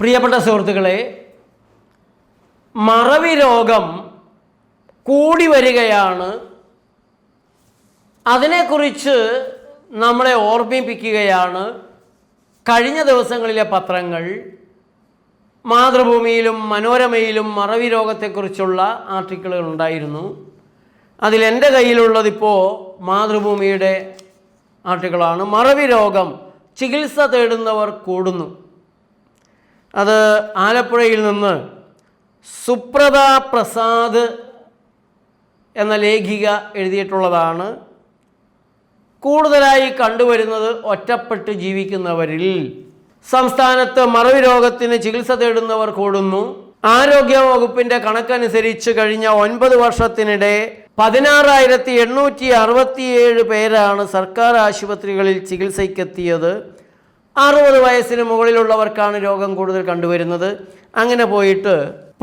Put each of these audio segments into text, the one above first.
പ്രിയപ്പെട്ട സുഹൃത്തുക്കളെ മറവി രോഗം കൂടി വരികയാണ്. അതിനെക്കുറിച്ച് നമ്മളെ ഓർമ്മിപ്പിക്കുകയാണ്. കഴിഞ്ഞ ദിവസങ്ങളിലെ പത്രങ്ങൾ മാതൃഭൂമിയിലും മനോരമയിലും മറവി രോഗത്തെക്കുറിച്ചുള്ള ആർട്ടിക്കിളുകൾ ഉണ്ടായിരുന്നു. അതിൽ എന്റെ കയ്യിലുള്ളതിപ്പോൾ മാതൃഭൂമിയുടെ ആർട്ടിക്കിളാണ് മറവി രോഗം ചികിത്സ തേടുന്നവർ കൂടുന്നു. അത് ആലപ്പുഴയിൽ നിന്ന് സുപ്രത പ്രസാദ് എന്ന ലേഖിക എഴുതിയിട്ടുള്ളതാണ്. കൂടുതലായി കണ്ടുവരുന്നത് ഒറ്റപ്പെട്ട് ജീവിക്കുന്നവരിൽ. സംസ്ഥാനത്ത് മറവി രോഗത്തിന് ചികിത്സ തേടുന്നവർ കൂടുന്നു. ആരോഗ്യ വകുപ്പിന്റെ കണക്കനുസരിച്ച് കഴിഞ്ഞ ഒൻപത് വർഷത്തിനിടെ പതിനാറായിരത്തി എണ്ണൂറ്റി അറുപത്തിയേഴ് പേരാണ് സർക്കാർ ആശുപത്രികളിൽ ചികിത്സയ്ക്കെത്തിയത്. അറുപത് വയസ്സിന് മുകളിലുള്ളവർക്കാണ് രോഗം കൂടുതൽ കണ്ടുവരുന്നത്. അങ്ങനെ പോയിട്ട്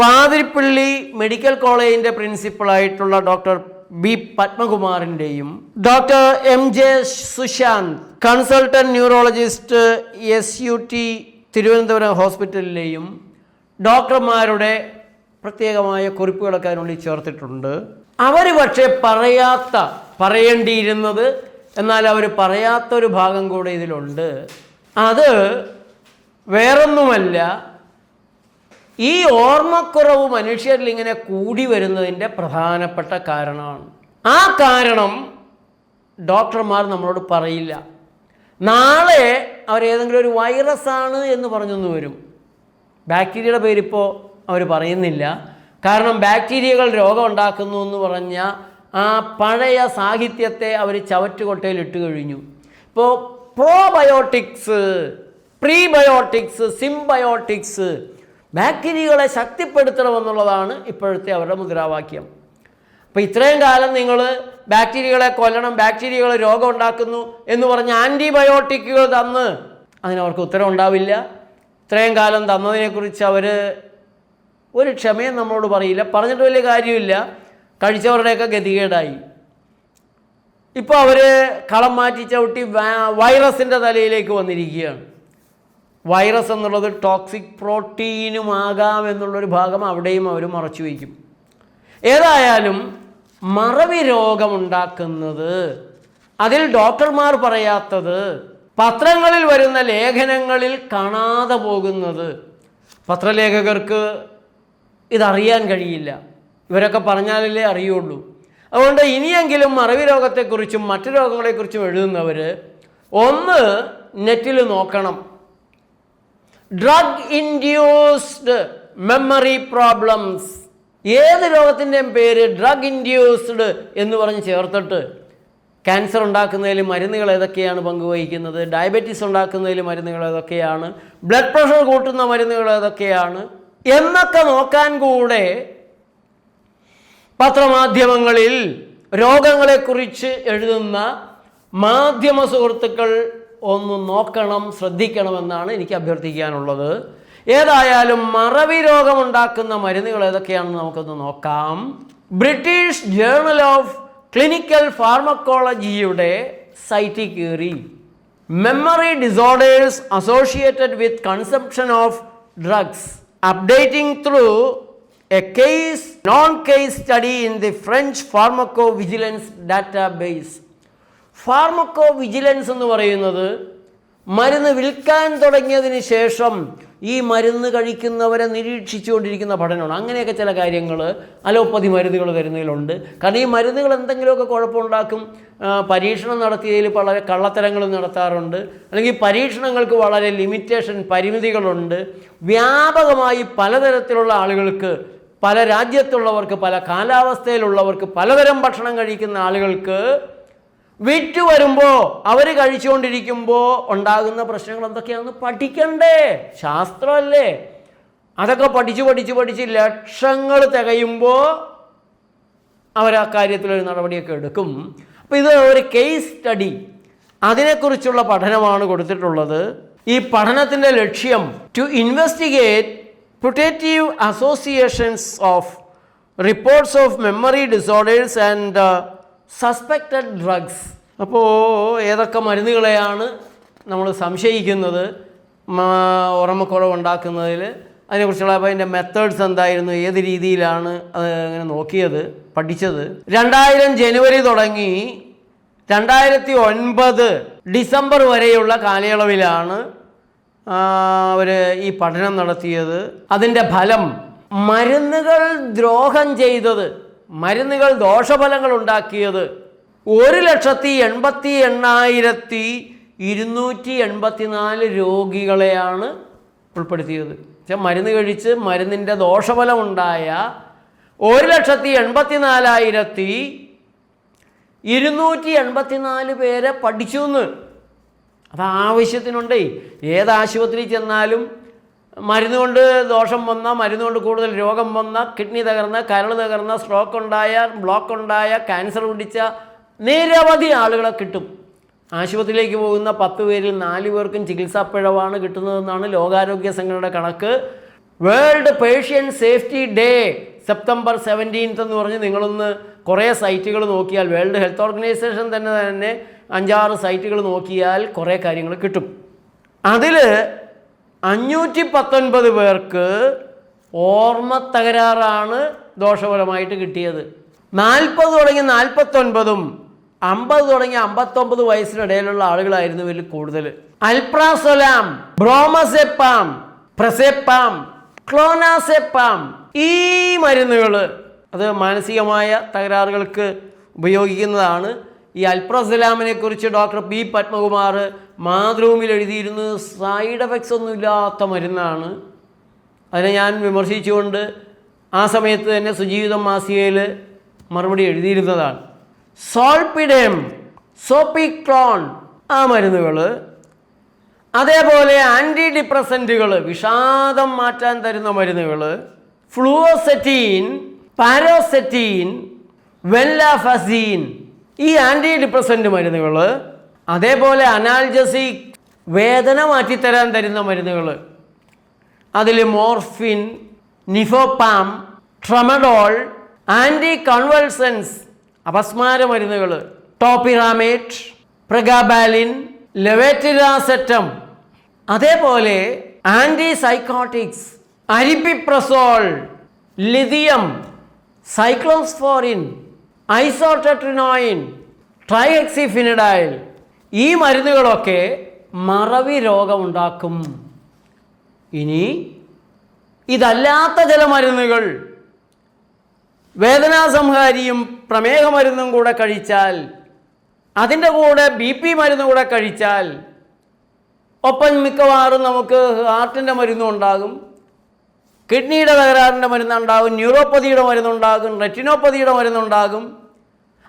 പാതിരിപ്പള്ളി മെഡിക്കൽ കോളേജിന്റെ പ്രിൻസിപ്പളായിട്ടുള്ള doctor B പത്മകുമാറിന്റെയും doctor M J Sushanth consultant neurologist S U T Thiruvananthapuram ഹോസ്പിറ്റലിലെയും ഡോക്ടർമാരുടെ പ്രത്യേകമായ കുറിപ്പുകളൊക്കെ അതിനുള്ളിൽ ചേർത്തിട്ടുണ്ട്. അവർ പക്ഷേ പറയാത്ത പറയേണ്ടിയിരുന്നത് എന്നാൽ അവർ പറയാത്തൊരു ഭാഗം കൂടെ ഇതിലുണ്ട്. അത് വേറൊന്നുമല്ല ഈ ഓർമ്മക്കുറവ് മനുഷ്യരിൽ ഇങ്ങനെ കൂടി വരുന്നതിന്റെ പ്രധാനപ്പെട്ട കാരണമാണ്. ആ കാരണം ഡോക്ടർമാർ നമ്മളോട് പറയില്ല. നാളെ അവരേതെങ്കിലും ഒരു വൈറസാണ് എന്ന് പറഞ്ഞൊന്ന് വരും. ബാക്ടീരിയയുടെ പേരിപ്പോൾ അവർ പറയുന്നില്ല. കാരണം ബാക്ടീരിയകൾ രോഗം ഉണ്ടാക്കുന്നു എന്ന് പറഞ്ഞ ആ പഴയ സാഹിത്യത്തെ അവർ ചവറ്റുകൊട്ടയിൽ ഇട്ട് കഴിഞ്ഞു. ഇപ്പോൾ പ്രോബയോട്ടിക്സ് പ്രീബയോട്ടിക്സ് സിംബയോട്ടിക്സ് ബാക്ടീരിയകളെ ശക്തിപ്പെടുത്തണമെന്നുള്ളതാണ് ഇപ്പോഴത്തെ അവരുടെ മുദ്രാവാക്യം. അപ്പോൾ ഇത്രയും കാലം നിങ്ങൾ ബാക്ടീരിയകളെ കൊല്ലണം ബാക്ടീരിയകളെ രോഗം ഉണ്ടാക്കുന്നു എന്ന് പറഞ്ഞ് ആന്റിബയോട്ടിക്കുകൾ തന്ന് അതിനവർക്ക് ഉത്തരം ഉണ്ടാവില്ല. ഇത്രയും കാലം തന്നതിനെക്കുറിച്ച് അവർ ഒരു ക്ഷമയും നമ്മളോട് പറയില്ല. പറഞ്ഞിട്ട് വലിയ കാര്യമില്ല. കഴിച്ചവരുടെയൊക്കെ ഗതികേടായി. ഇപ്പോൾ അവർ കളം മാറ്റി ചവിട്ടി വൈറസിന്റെ തലയിലേക്ക് വന്നിരിക്കുകയാണ്. വൈറസ് എന്നുള്ളത് ടോക്സിക് പ്രോട്ടീനുമാകാം എന്നുള്ളൊരു ഭാഗം അവിടെയും അവർ മറച്ചു വയ്ക്കും. ഏതായാലും മറവി രോഗമുണ്ടാക്കുന്നത് അതിൽ ഡോക്ടർമാർ പറയാത്തത് പത്രങ്ങളിൽ വരുന്ന ലേഖനങ്ങളിൽ കാണാതെ പോകുന്നത്. പത്രലേഖകർക്ക് ഇതറിയാൻ കഴിയില്ല. ഇവരൊക്കെ പറഞ്ഞാലല്ലേ അറിയുള്ളൂ. അതുകൊണ്ട് ഇനിയെങ്കിലും മറവി രോഗത്തെക്കുറിച്ചും മറ്റു രോഗങ്ങളെക്കുറിച്ചും എഴുതുന്നവർ ഒന്ന് നെറ്റിൽ നോക്കണം. ഡ്രഗ് ഇൻഡ്യൂസ്ഡ് മെമ്മറി പ്രോബ്ലംസ് ഏത് രോഗത്തിന്റെയും പേര് ഡ്രഗ് ഇൻഡ്യൂസ്ഡ് എന്ന് പറഞ്ഞ് ചേർത്തിട്ട് ക്യാൻസർ ഉണ്ടാക്കുന്നതിൽ മരുന്നുകൾ ഏതൊക്കെയാണ് പങ്കുവഹിക്കുന്നത്? ഡയബറ്റീസ് ഉണ്ടാക്കുന്നതിൽ മരുന്നുകൾ ഏതൊക്കെയാണ്? ബ്ലഡ് പ്രഷർ കൂട്ടുന്ന മരുന്നുകൾ ഏതൊക്കെയാണ്? എന്നൊക്കെ നോക്കാൻ കൂടെ പത്രമാധ്യമങ്ങളിൽ രോഗങ്ങളെക്കുറിച്ച് എഴുതുന്ന മാധ്യമ സുഹൃത്തുക്കൾ ഒന്ന് നോക്കണം ശ്രദ്ധിക്കണമെന്നാണ് എനിക്ക് അഭ്യർത്ഥിക്കാനുള്ളത്. ഏതായാലും മറവി രോഗമുണ്ടാക്കുന്ന മരുന്നുകൾ ഏതൊക്കെയാണെന്ന് നമുക്കൊന്ന് നോക്കാം. ബ്രിട്ടീഷ് ജേണൽ ഓഫ് ക്ലിനിക്കൽ ഫാർമക്കോളജിയുടെ സൈറ്റി കയറി. Memory disorders associated with consumption of drugs. Updating through a case non case study in the French pharmacovigilance database pharmacovigilance എന്ന് പറയുന്നത് മരുന്ന് വിൽക്കാൻ തുടങ്ങിയതിന് ശേഷം ഈ മരുന്ന് കഴിക്കുന്നവരെ നിരീക്ഷിച്ചുകൊണ്ടിരിക്കുന്ന പഠനമാണ്. അങ്ങനെയൊക്കെ ചില കാര്യങ്ങൾ അലോപ്പതി മരുന്നുകൾ തരുന്നതിലുണ്ട് കാരണം ഈ മരുന്നുകൾ എന്തെങ്കിലുമൊക്കെ കുഴപ്പമുണ്ടാക്കും. പരീക്ഷണം നടത്തിയതിൽ വളരെ കള്ളത്തരങ്ങൾ നടത്താറുണ്ട്. അല്ലെങ്കിൽ പരീക്ഷണങ്ങൾക്ക് വളരെ ലിമിറ്റേഷൻ പരിമിതികളുണ്ട്. വ്യാപകമായി പലതരത്തിലുള്ള ആളുകൾക്ക് പല രാജ്യത്തുള്ളവർക്ക് പല കാലാവസ്ഥയിലുള്ളവർക്ക് പലതരം ഭക്ഷണം കഴിക്കുന്ന ആളുകൾക്ക് വിറ്റ് വരുമ്പോൾ അവർ കഴിച്ചുകൊണ്ടിരിക്കുമ്പോൾ ഉണ്ടാകുന്ന പ്രശ്നങ്ങൾ എന്തൊക്കെയാണെന്ന് പഠിക്കണ്ടേ? ശാസ്ത്രമല്ലേ? അതൊക്കെ പഠിച്ച് പഠിച്ച് പഠിച്ച് ലക്ഷങ്ങൾ തികയുമ്പോൾ അവർ ആ കാര്യത്തിലൊരു നടപടിയൊക്കെ എടുക്കും. അപ്പോൾ ഇത് ഒരു കേസ് സ്റ്റഡി അതിനെക്കുറിച്ചുള്ള പഠനമാണ് കൊടുത്തിട്ടുള്ളത്. ഈ പഠനത്തിന്റെ ലക്ഷ്യം to investigate putative associations of reports of memory disorders and suspected drugs അപ്പോൾ ഏതൊക്കെ മരുന്നുകളെയാണ് നമ്മൾ സംശയിക്കുന്നത്? ഓർമ്മക്കുറവ് ഉണ്ടാക്കുന്നതിൽ അതിനെക്കുറിച്ചുള്ള അപ്പോൾ അതിന്റെ മെത്തേഡ്സ് എന്തായിരുന്നു? ഏത് രീതിയിലാണ് അത് അങ്ങനെ നോക്കിയത് പഠിച്ചത്? രണ്ടായിരം ജനുവരി തുടങ്ങി രണ്ടായിരത്തി ഒൻപത് ഡിസംബർ വരെയുള്ള കാലയളവിലാണ് അവർ ഈ പഠനം നടത്തിയത്. അതിന്റെ ഫലം മരുന്നുകൾ ദ്രോഹം ചെയ്തത് മരുന്നുകൾ ദോഷഫലങ്ങൾ ഉണ്ടാക്കിയത് ഒരു ലക്ഷത്തി എൺപത്തി എണ്ണായിരത്തി ഇരുന്നൂറ്റി എൺപത്തിനാല് രോഗികളെയാണ് ഉൾപ്പെടുത്തിയത്. പക്ഷെ മരുന്ന് കഴിച്ച് മരുന്നിന്റെ ദോഷഫലമുണ്ടായ ഒരു ലക്ഷത്തി എൺപത്തി നാലായിരത്തി ഇരുന്നൂറ്റി എൺപത്തിനാല് പേരെ പഠിച്ചു എന്ന് അത് ആവശ്യത്തിനുണ്ടേ ഏത് ആശുപത്രിയിൽ ചെന്നാലും മരുന്ന് കൊണ്ട് ദോഷം വന്ന മരുന്ന് കൊണ്ട് കൂടുതൽ രോഗം വന്ന കിഡ്നി തകർന്ന കരൾ തകർന്ന സ്ട്രോക്ക് ഉണ്ടായ ബ്ലോക്ക് ഉണ്ടായ ക്യാൻസർ പിടിച്ച നിരവധി ആളുകളെ കിട്ടും. ആശുപത്രിയിലേക്ക് പോകുന്ന പത്ത് പേരിൽ നാല് പേർക്കും ചികിത്സാ പിഴവാണ് കിട്ടുന്നതെന്നാണ് ലോകാരോഗ്യ സംഘടനയുടെ കണക്ക്. World patient safety day September seventeenth എന്ന് പറഞ്ഞ് നിങ്ങളൊന്ന് കുറേ സൈറ്റുകൾ നോക്കിയാൽ വേൾഡ് ഹെൽത്ത് ഓർഗനൈസേഷൻ തന്നെ തന്നെ അഞ്ചാറ് സൈറ്റുകൾ നോക്കിയാൽ കുറേ കാര്യങ്ങൾ കിട്ടും. അതിൽ അഞ്ഞൂറ്റി പത്തൊൻപത് പേർക്ക് ഓർമ്മ തകരാറാണ് ദോഷഫലമായിട്ട് കിട്ടിയത്. നാൽപ്പത് തുടങ്ങി നാൽപ്പത്തൊൻപതും അമ്പത് തുടങ്ങി അമ്പത്തൊമ്പത് വയസ്സിനിടയിലുള്ള ആളുകളായിരുന്നു ഇതിൽ കൂടുതൽ. അൽപ്രാസൊലാം ബ്രോമസെപ്പാം പ്രസെപ്പാം ക്ലോനാസെപ്പാം ഈ മരുന്നുകൾ അത് മാനസികമായ തകരാറുകൾക്ക് ഉപയോഗിക്കുന്നതാണ് ഈ അൽപ്രസലാമിനെ കുറിച്ച് ഡോക്ടർ പി പത്മകുമാർ മാതൃഭൂമിയിൽ എഴുതിയിരുന്നത് സൈഡ് എഫക്ട്സ് ഒന്നുമില്ലാത്ത മരുന്നാണ്. അതിനെ ഞാൻ വിമർശിച്ചുകൊണ്ട് ആ സമയത്ത് തന്നെ സുജീവിതം മാസികയിൽ മറുപടി എഴുതിയിരുന്നതാണ്. സോൾപിഡം സോപ്പിക്ലോൺ ആ മരുന്നുകൾ അതേപോലെ ആന്റി ഡിപ്രസന്റുകൾ വിഷാദം മാറ്റാൻ തരുന്ന മരുന്നുകൾ ഫ്ലൂവോസെറ്റീൻ പാരോസെറ്റീൻ വെല്ലാഫസീൻ ഈ ആന്റി ഡിപ്രസന്റ് മരുന്നുകൾ അതേപോലെ അനാൽജസിക് വേദന മാറ്റിത്തരാൻ തരുന്ന മരുന്നുകൾ. അതിൽ morphine nefopam tramadol anti convulsants അപസ്മാര മരുന്നുകൾ ടോപ്പിറാമേറ്റ് പ്രഗാബാലിൻ ലെവേറ്റിരാസെറ്റം അതേപോലെ anti psychotics aripiprazole lithium cyclosporine isotretinoin trihexyphenidyl ഈ മരുന്നുകളൊക്കെ മറവി രോഗമുണ്ടാക്കും. ഇനി ഇതല്ലാത്ത ചില മരുന്നുകൾ. വേദനാസംഹാരിയും പ്രമേഹ മരുന്നും കൂടെ കഴിച്ചാൽ അതിന്റെ കൂടെ ബി പി മരുന്ന് കൂടെ കഴിച്ചാൽ ഒപ്പം മിക്കവാറും നമുക്ക് ഹാർട്ടിന്റെ മരുന്നും ഉണ്ടാകും. കിഡ്നിയുടെ തകരാറിന്റെ മരുന്നുണ്ടാകും ന്യൂറോപ്പതിയുടെ മരുന്നുണ്ടാകും റെറ്റിനോപ്പതിയുടെ മരുന്നുണ്ടാകും.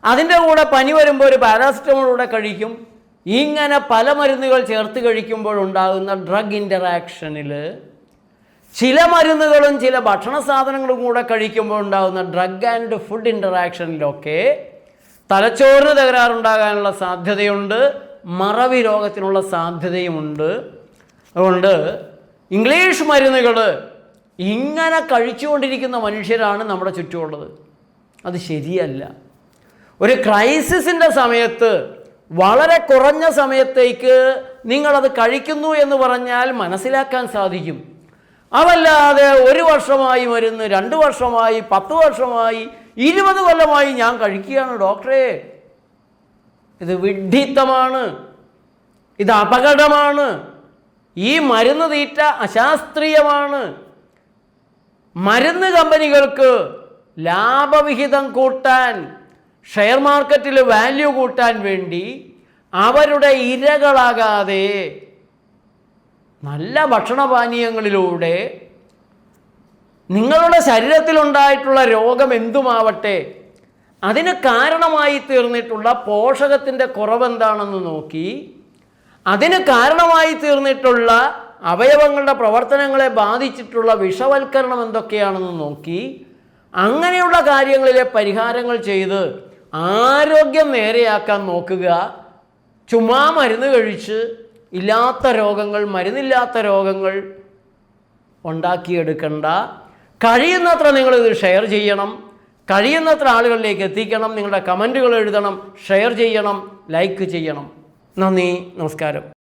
അതിന്റെ കൂടെ പനി വരുമ്പോൾ ഒരു പാരാസിറ്റമോളൂടെ കഴിക്കും. ഇങ്ങനെ പല മരുന്നുകൾ ചേർത്ത് കഴിക്കുമ്പോഴുണ്ടാകുന്ന ഡ്രഗ് ഇന്ററാക്ഷനിൽ ചില മരുന്നുകളും ചില ഭക്ഷണ സാധനങ്ങളും കൂടെ കഴിക്കുമ്പോൾ ഉണ്ടാകുന്ന ഡ്രഗ് ആൻഡ് ഫുഡ് ഇന്ററാക്ഷനിലൊക്കെ തലച്ചോറിന് തകരാറുണ്ടാകാനുള്ള സാധ്യതയുണ്ട്. മറവി രോഗത്തിനുള്ള സാധ്യതയുമുണ്ട്. അതുകൊണ്ട് ഇംഗ്ലീഷ് മരുന്നുകൾ ഇങ്ങനെ കഴിച്ചുകൊണ്ടിരിക്കുന്ന മനുഷ്യരാണ് നമ്മുടെ ചുറ്റുമുള്ളത്. അത് ശരിയല്ല. ഒരു ക്രൈസിസിന്റെ സമയത്ത് വളരെ കുറഞ്ഞ സമയത്തേക്ക് നിങ്ങളത് കഴിക്കുന്നു എന്ന് പറഞ്ഞാൽ മനസ്സിലാക്കാൻ സാധിക്കും. അതല്ലാതെ ഒരു വർഷമായി മരുന്ന് രണ്ട് വർഷമായി പത്ത് വർഷമായി ഇരുപത് കൊല്ലമായി ഞാൻ കഴിക്കുകയാണ് ഡോക്ടറെ. ഇത് വിഡ്ഢിത്തമാണ്. ഇത് അപകടമാണ്. ഈ മരുന്ന് തീറ്റ അശാസ്ത്രീയമാണ്. മരുന്ന് കമ്പനികൾക്ക് ലാഭവിഹിതം കൂട്ടാൻ ഷെയർ മാർക്കറ്റിൽ വാല്യൂ കൂട്ടാൻ വേണ്ടി അവരുടെ ഇരകളാകാതെ നല്ല ഭക്ഷണപാനീയങ്ങളിലൂടെ നിങ്ങളുടെ ശരീരത്തിലുണ്ടായിട്ടുള്ള രോഗം എന്തുമാവട്ടെ അതിന് കാരണമായി തീർന്നിട്ടുള്ള പോഷകത്തിന്റെ കുറവെന്താണെന്ന് നോക്കി അതിന് കാരണമായി തീർന്നിട്ടുള്ള അവയവങ്ങളുടെ പ്രവർത്തനങ്ങളെ ബാധിച്ചിട്ടുള്ള വിഷവൽക്കരണം എന്തൊക്കെയാണെന്ന് നോക്കി അങ്ങനെയുള്ള കാര്യങ്ങളിലെ പരിഹാരങ്ങൾ ചെയ്ത് ആരോഗ്യം നേരെയാക്കാൻ നോക്കുക. ചുമ്മാ മരുന്ന് കഴിച്ച് ഇല്ലാത്ത രോഗങ്ങൾ മരുന്നില്ലാത്ത രോഗങ്ങൾ ഉണ്ടാക്കിയെടുക്കണ്ട. കഴിയുന്നത്ര നിങ്ങളിത് ഷെയർ ചെയ്യണം. കഴിയുന്നത്ര ആളുകളിലേക്ക് എത്തിക്കണം. നിങ്ങളുടെ കമന്റുകൾ എഴുതണം. ഷെയർ ചെയ്യണം. ലൈക്ക് ചെയ്യണം. നന്ദി. നമസ്കാരം.